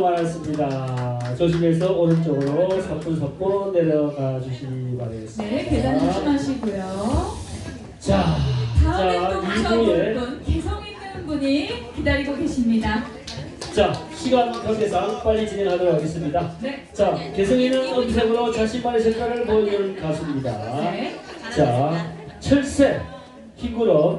많았습니다. 조심해서 오른쪽으로 서뿐서뿐 내려가 주시기 바라겠습니다. 네, 계단 조심하시고요. 자, 다음에 자, 또 모셔볼 분, 개성 있는 분이 기다리고 계십니다. 자, 시간 관계상 빨리 진행하도록 하겠습니다. 네. 자, 개성 있는 음색으로 자신만의 색깔을 보여주는 가수입니다. 네. 자, 철새, 흰구름,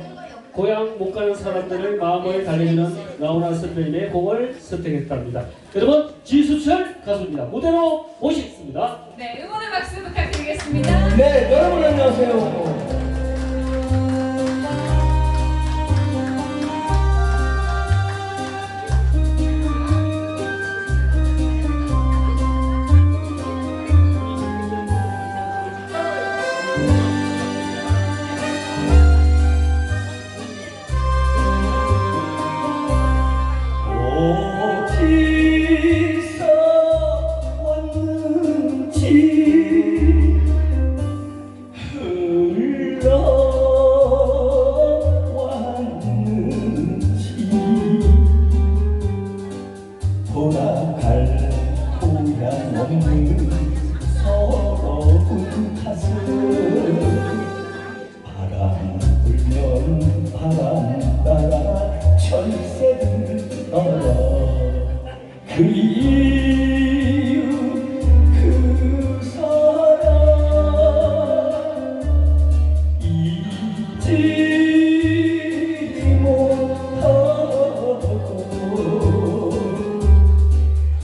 고향 못 가는 사람들을 마음을 달래주는 나훈아 선배님의 곡을 선택했답니다. 여러분, 지수철 가수입니다. 무대로 모시겠습니다. 네, 응원의 박수 부탁드리겠습니다. 네, 여러분 안녕하세요. Oh. 그 사람 잊지 못하고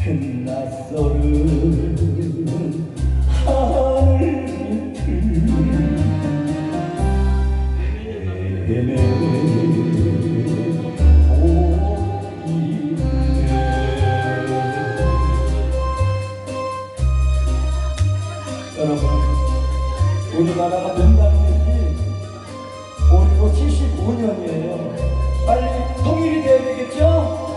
햇낯설은 하늘 여러분, 우리 나라가 된다는 얘기 올해로 75년이에요. 빨리 통일이 돼야 되겠죠?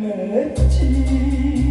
맺지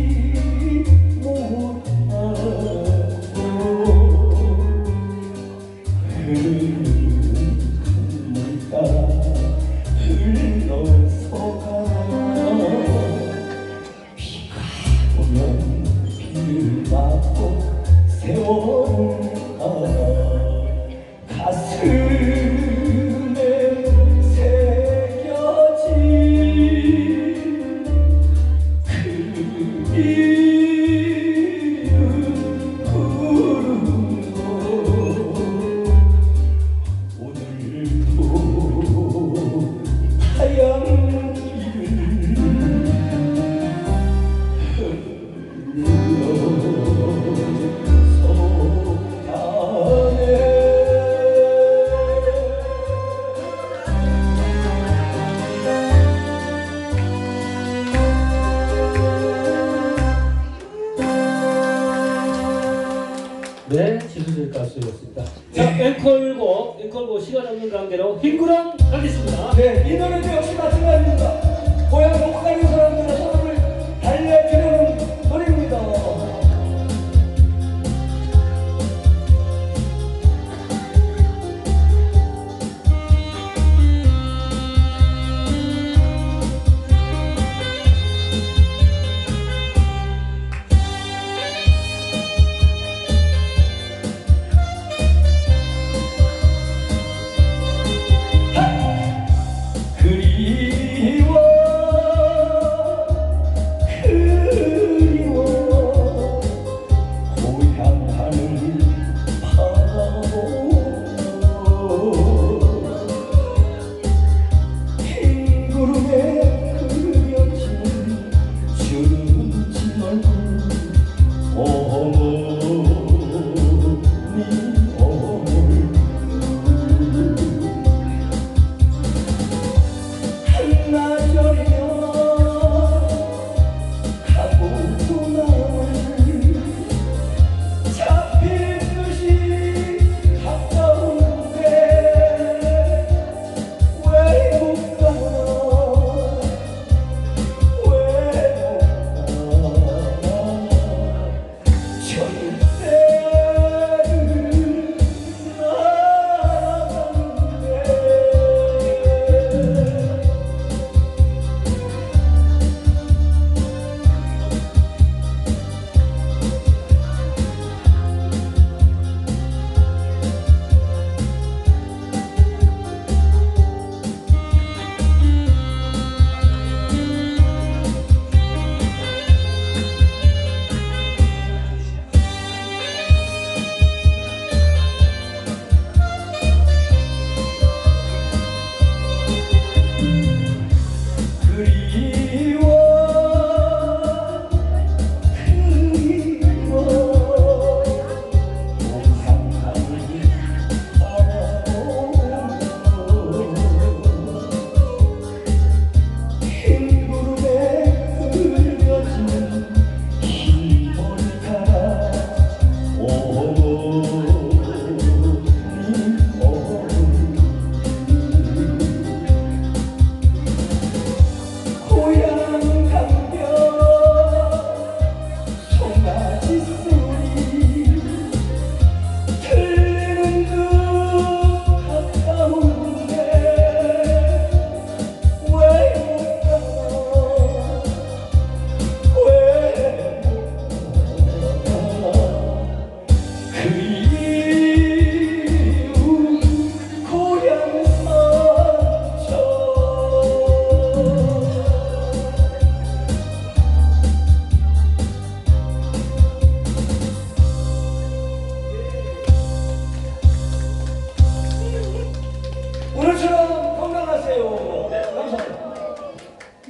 지수철 가수였습니다. 자, 앵콜곡, 앵콜곡 시간 없는 관계로 흰구름 가겠습니다. 네, 이 노래도 마찬가지입니다.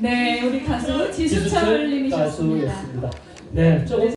네, 우리 가수 지수철 님이셨습니다. 가수였습니다. 네, 조금